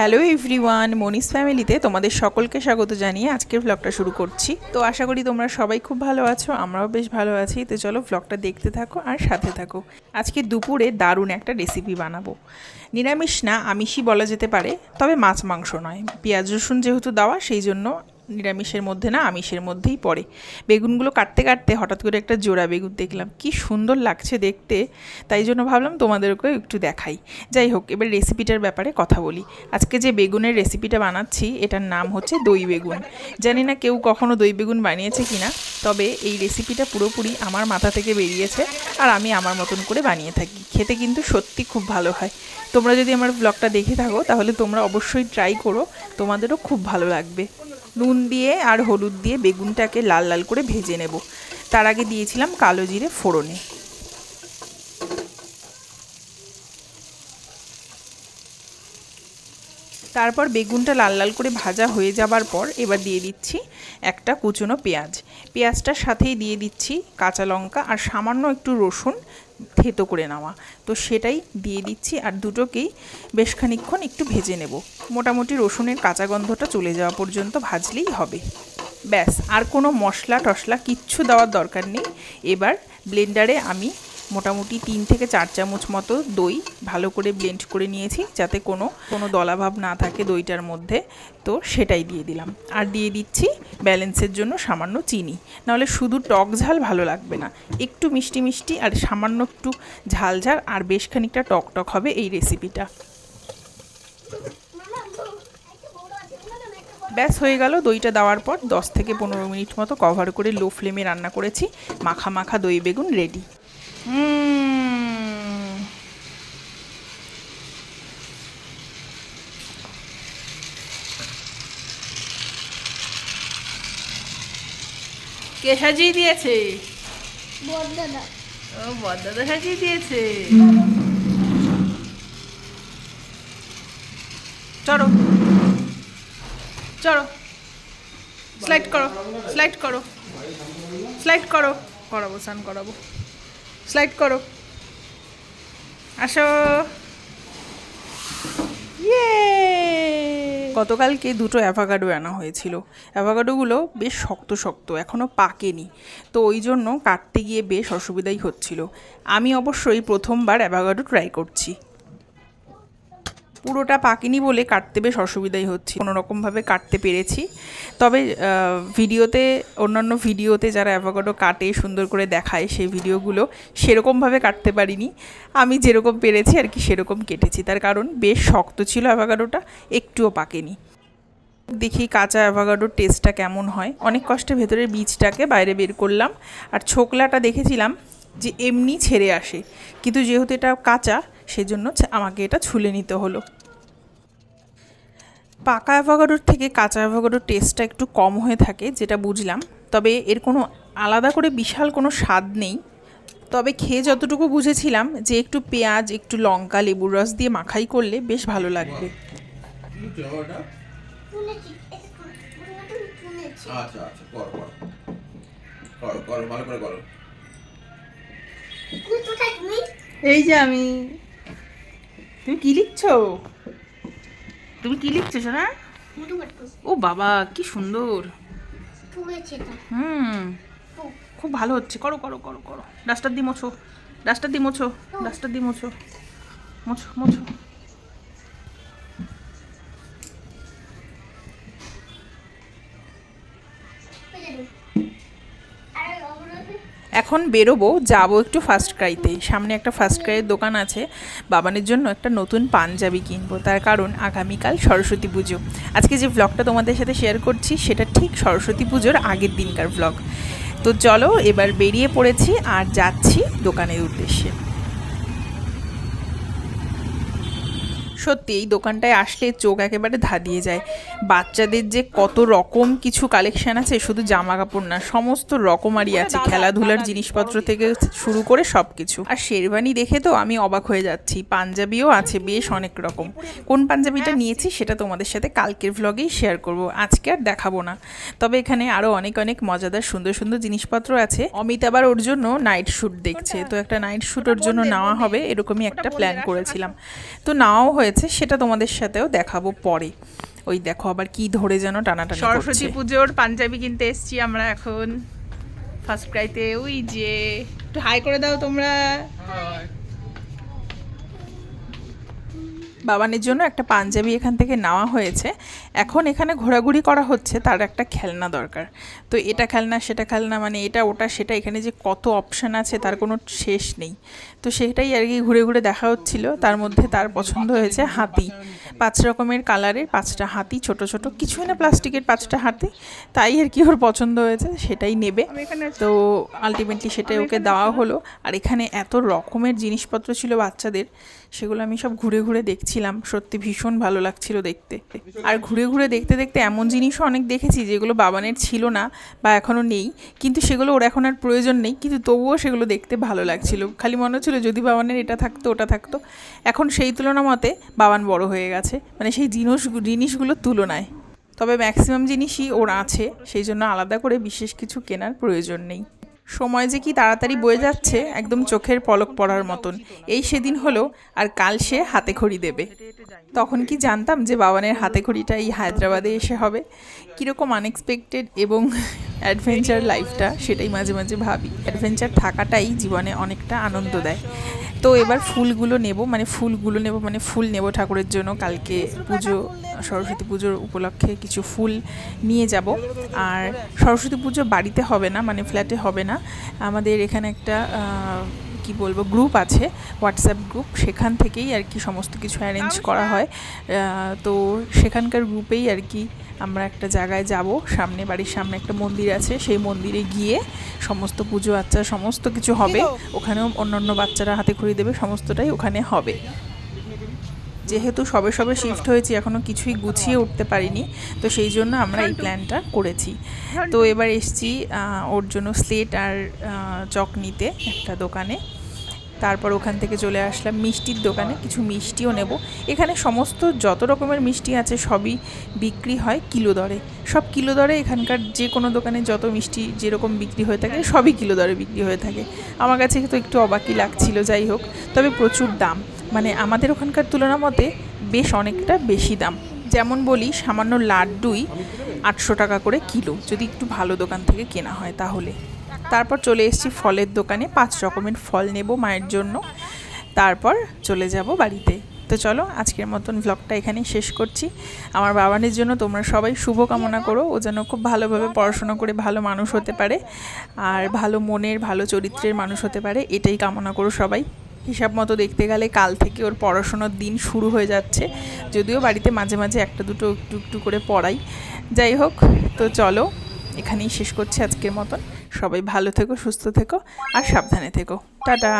Hello everyone, Moni's ফ্যামিলিতে তোমাদের সকলকে স্বাগত জানিয়ে আজকের ভ্লগটা শুরু করছি। তো আশা করি তোমরা সবাই খুব ভালো আছো, আমরাও বেশ ভালো আছি। তো চলো ভ্লগটা দেখতে থাকো আর সাথে থাকো। আজকে দুপুরে দারুণ একটা রেসিপি বানাবো। নিরামিষ না, আমিষই বলা যেতে পারে, তবে মাছ মাংস নয়। পেঁয়াজ রসুন যেহেতু দেওয়া, সেই জন্য নিরামিষের মধ্যে না, আমিষের মধ্যেই পড়ে। বেগুনগুলো কাটতে কাটতে হঠাৎ করে একটা জোড়া বেগুন দেখলাম। কি সুন্দর লাগছে দেখতে। তাই জন্য ভাবলাম তোমাদেরকেও একটু দেখাই। যাই হোক, এবার রেসিপিটার ব্যাপারে কথা বলি। আজকে যে বেগুনের রেসিপিটা বানাচ্ছি, এটার নাম হচ্ছে দই বেগুন। জানি না কেউ কখনো দই বেগুন বানিয়েছে কি না তবে এই রেসিপিটা পুরোপুরি আমার মাথা থেকে বেরিয়েছে আর আমি আমার মতন করে বানিয়ে থাকি। খেতে কিন্তু সত্যি খুব ভালো হয়। তোমরা যদি আমার ব্লগটা দেখে থাকো, তাহলে তোমরা অবশ্যই ট্রাই করো। তোমাদেরও খুব ভালো লাগবে। নুন দিয়ে আর হলুদ দিয়ে বেগুনটাকে লাল লাল করে ভেজে নেব। তার আগে দিয়েছিলাম কালো জিরে ফোড়নে। তারপর বেগুনটা লাল লাল করে ভাজা হয়ে যাবার পর এবার দিয়ে দিচ্ছি একটা কুচনো পেঁয়াজ। পেঁয়াজটার সাথেই দিয়ে দিচ্ছি কাঁচা লঙ্কা আর সামান্য একটু রসুন থেতো করে নেওয়া। তো সেটাই দিয়ে দিচ্ছি আর দুটোকেই বেশ খানিক্ষণ একটু ভেজে নেব। মোটামুটি রসুনের কাঁচা গন্ধটা চলে যাওয়া পর্যন্ত ভাজলেই হবে। ব্যাস, আর কোনো মশলা টশলা কিচ্ছু দেওয়ার দরকার নেই। এবার ব্লেন্ডারে আমি মোটামুটি তিন থেকে চার চামচ মতো দই ভালো করে ব্লেন্ড করে নিয়েছি, যাতে কোনো কোনো দলাভাব না থাকে দইটার মধ্যে। তো সেটাই দিয়ে দিলাম। আর দিয়ে দিচ্ছি ব্যালেন্সের জন্য সামান্য চিনি। নাহলে শুধু টক ঝাল ভালো লাগবে না। একটু মিষ্টি মিষ্টি আর সামান্য একটু ঝাল ঝাল আর বেশ খানিকটা টক টক হবে এই রেসিপিটা ব্যাস, হয়ে গেল। দইটা দেওয়ার পর দশ থেকে পনেরো মিনিট মতো কভার করে লো ফ্লেমে রান্না করেছি। মাখা মাখা দই বেগুন রেডি কে সাজিয়ে দিয়েছে? বড়দাদা ও বদাদা সাজিয়ে দিয়েছে। চলো চলো স্লাইড করো। স্লাইড করো। স্লাইড করো। করাবো স্নান করাবো। স্লাইড করো। আসো। গতকালকে দুটো অ্যাভাগাডো আনা হয়েছিল। অ্যাভাগাডোগুলো বেশ শক্ত শক্ত এখনও পাকেনি। তো ওই জন্য কাটতে গিয়ে বেশ অসুবিধাই হচ্ছিল। আমি অবশ্যই প্রথমবার অ্যাভাগাডো ট্রাই করছি। পুরোটা পাকেনি বলে কাটতে বেশ অসুবিধাই হচ্ছে। কোনো রকমভাবে কাটতে পেরেছি। তবে ভিডিওতে, অন্যান্য ভিডিওতে যারা অ্যাভোকাডো কাটে, সুন্দর করে দেখায় সেই ভিডিওগুলো সেরকমভাবে কাটতে পারিনি। আমি যেরকম পেরেছি আর কি সেরকম কেটেছি। তার কারণ বেশ শক্ত ছিল অ্যাভোকাডোটা একটুও পাকেনি। দেখি কাঁচা অ্যাভোকাডোর টেস্টটা কেমন হয়। অনেক কষ্টে ভেতরের বীজটাকে বাইরে বের করলাম। আর ছোকলাটা দেখেছিলাম যে এমনি ছেড়ে আসে। কিন্তু যেহেতু এটা কাঁচা সেজন্য ছা- আমাকে এটা ছুলে নিতে হলো। পাকা অ্যাভোকাডোর থেকে কাঁচা অ্যাভোকাডোর টেস্টটা একটু কম হয়ে থাকে যেটা বুঝলাম। তবে এর কোনো আলাদা করে বিশাল কোনো স্বাদ নেই। তবে খেয়ে যতটুকু বুঝেছিলাম যে একটু পেঁয়াজ একটু লঙ্কা লেবুর রস দিয়ে মাখাই করলে বেশ ভালো লাগবে। শুনেছি ওটা শুনেছি একটু শুনেছি আচ্ছা আচ্ছা করো করো করো করো ভালো করে করো তুমি কোথায় তুমি এই যে আমি তুমি কি লিখছো? তুমি কি লিখছো সোনা? ও বাবা কি সুন্দর। হুম খুব ভালো হচ্ছে। করো করো করো করো। ডাস্টার দিয়ে মোছো। ডাস্টার দিয়ে মোছো। ডাস্টার দিয়ে মোছো। মোছো মোছো। এখন বেরোবো, যাব একটু ফার্স্ট ক্রাইতে সামনে একটা ফার্স্ট ক্রাইয়ের দোকান আছে, বাবানের জন্য একটা নতুন পাঞ্জাবি কিনবো। তার কারণ আগামীকাল সরস্বতী পুজো। আজকে যে ব্লগটা তোমাদের সাথে শেয়ার করছি, সেটা ঠিক সরস্বতী পুজোর আগের দিনকার ব্লগ তো চলো, এবার বেরিয়ে পড়েছি আর যাচ্ছি দোকানের উদ্দেশ্যে। সত্যি এই দোকানটায় আসলে চোখ একেবারে ধাঁধিয়ে যায়। বাচ্চাদের যে কত রকম কিছু কালেকশন আছে শুধু জামা কাপড় না সমস্ত রকমারই আছে। খেলাধুলার জিনিসপত্র থেকে শুরু করে সব কিছু আর শেরবানি দেখে তো আমি অবাক হয়ে যাচ্ছি। পাঞ্জাবিও আছে বেশ অনেক রকম। কোন পাঞ্জাবিটা নিয়েছি সেটা তোমাদের সাথে কালকের ভ্লগেই শেয়ার করব। আজকে আর দেখাবো না। তবে এখানে আরও অনেক অনেক মজাদার সুন্দর সুন্দর জিনিসপত্র আছে। অমিত আবার ওর জন্য নাইট শ্যুট দেখছে। তো একটা নাইট শ্যুট ওর জন্য নেওয়া হবে এরকমই একটা প্ল্যান করেছিলাম। তো নাও হয়েছে হয়েছে সেটা তোমাদের সাথেও দেখাবো পরে। ওই দেখো আবার কি ধরে যেন টানাটানি সরস্বতী পুজোর পাঞ্জাবি কিনতে এসছি আমরা এখন। ফার্স্ট ক্রাইতে ওই যে একটু হাই করে দাও তোমরা। বাবানের জন্য একটা পাঞ্জাবি এখান থেকে নেওয়া হয়েছে। এখন এখানে ঘোরাঘুরি করা হচ্ছে তার একটা খেলনা দরকার। তো এটা খেলনা সেটা খেলনা মানে এটা ওটা সেটা এখানে যে কত অপশান আছে তার কোনো শেষ নেই। তো সেটাই আর কি ঘুরে ঘুরে দেখা হচ্ছিল। তার মধ্যে তার পছন্দ হয়েছে হাতি। পাঁচ রকমের কালারের পাঁচটা হাতি ছোট ছোট কিছুই না প্লাস্টিকের পাঁচটা হাতি। তাই আর কি ওর পছন্দ হয়েছে সেটাই নেবে। তো আলটিমেটলি সেটাই ওকে দেওয়া হলো। আর এখানে এত রকমের জিনিসপত্র ছিল বাচ্চাদের সেগুলো আমি সব ঘুরে ঘুরে দেখছিলাম। সত্যি ভীষণ ভালো লাগছিল দেখতে। আর ঘুরে ঘুরে ঘুরে দেখতে দেখতে এমন জিনিসও অনেক দেখেছি যেগুলো বাবানের ছিল না বা এখনও নেই। কিন্তু সেগুলো ওর এখন আর প্রয়োজন নেই। কিন্তু তবুও সেগুলো দেখতে ভালো লাগছিল। খালি মনে হচ্ছিল যদি বাবানের এটা থাকতো, ওটা থাকতো। এখন সেই তুলনা মতে বাবান বড় হয়ে গেছে। মানে সেই জিনিস জিনিসগুলোর তুলনায়। তবে ম্যাক্সিমাম জিনিসই ওর আছে। সেই জন্য আলাদা করে বিশেষ কিছু কেনার প্রয়োজন নেই। সময় যে কি তাড়াতাড়ি বয়ে যাচ্ছে, একদম চোখের পলক পড়ার মতন। এই সেদিন হলো, আর কাল সে হাতে খড়ি দেবে। তখন কি জানতাম যে বাবানের হাতে খড়িটা এই হায়দ্রাবাদে এসে হবে? কীরকম আনএক্সপেক্টেড এবং অ্যাডভেঞ্চার লাইফটা সেটাই মাঝে মাঝে ভাবি। অ্যাডভেঞ্চার থাকাটাই জীবনে অনেকটা আনন্দ দেয়। তো এবার ফুলগুলো নেব মানে ফুলগুলো নেব মানে ফুল নেব ঠাকুরের জন্য। কালকে পুজো, সরস্বতী পুজোর উপলক্ষে কিছু ফুল নিয়ে যাব। আর সরস্বতী পুজো বাড়িতে হবে না মানে ফ্ল্যাটে হবে না। আমাদের এখানে একটা কি বলব গ্রুপ আছে হোয়াটসঅ্যাপ গ্রুপ সেখান থেকেই আর কি সমস্ত কিছু অ্যারেঞ্জ করা হয়। তো সেখানকার গ্রুপেই আর কি আমরা একটা জায়গায় যাব সামনে বাড়ির সামনে একটা মন্দির আছে সেই মন্দিরে গিয়ে সমস্ত পুজো আচ্চা সমস্ত কিছু হবে। ওখানেও অন্যান্য বাচ্চারা হাতে খড়ি দেবে সমস্তটাই ওখানে হবে। যেহেতু সবে সবে শিফট হয়েছি এখনও কিছুই গুছিয়ে উঠতে পারিনি তো সেই জন্য আমরা এই প্ল্যানটা করেছি। তো এবার এসছি ওর জন্য স্লেট আর চক নিতে একটা দোকানে। তারপর ওখান থেকে চলে আসলাম মিষ্টির দোকানে, কিছু মিষ্টিও নেব। এখানে সমস্ত যত রকমের মিষ্টি আছে সবই বিক্রি হয় কিলো দরে। সব কিলো দরে এখানকার যে কোনো দোকানে যত মিষ্টি যেরকম বিক্রি হয়ে থাকে, সবই কিলো দরে বিক্রি হয়ে থাকে। আমার কাছে তো একটু অবাকই লাগছিল, যাই হোক। তবে প্রচুর দাম। মানে আমাদের ওখানকার তুলনা মতে বেশ অনেকটা বেশি দাম। যেমন বলি, সামান্য লাড্ডুই আটশো টাকা করে কিলো। যদি একটু ভালো দোকান থেকে কেনা হয় তাহলে। তারপর চলে এসেছি ফলের দোকানে, পাঁচ রকমের ফল নেব মায়ের জন্য। তারপর চলে যাব বাড়িতে। তো চলো, আজকের মতন ভ্লগটা এখানেই শেষ করছি। আমার বাবানের জন্য তোমরা সবাই শুভ কামনা করো। ও যেন খুব ভালোভাবে পড়াশোনা করে ভালো মানুষ হতে পারে আর ভালো মনের, ভালো চরিত্রের মানুষ হতে পারে, এটাই কামনা করো সবাই। হিসাব মতো দেখতে গেলে কাল থেকে ওর পড়াশোনার দিন শুরু হয়ে যাচ্ছে। যদিও বাড়িতে মাঝে মাঝে একটা দুটো একটু একটু করে পড়াই। যাই হোক, তো চলো, এখানেই শেষ করছি আজকের মতন। সবাই ভালো থেকো সুস্থ থেকো আর সাবধানে থেকো। টাটা।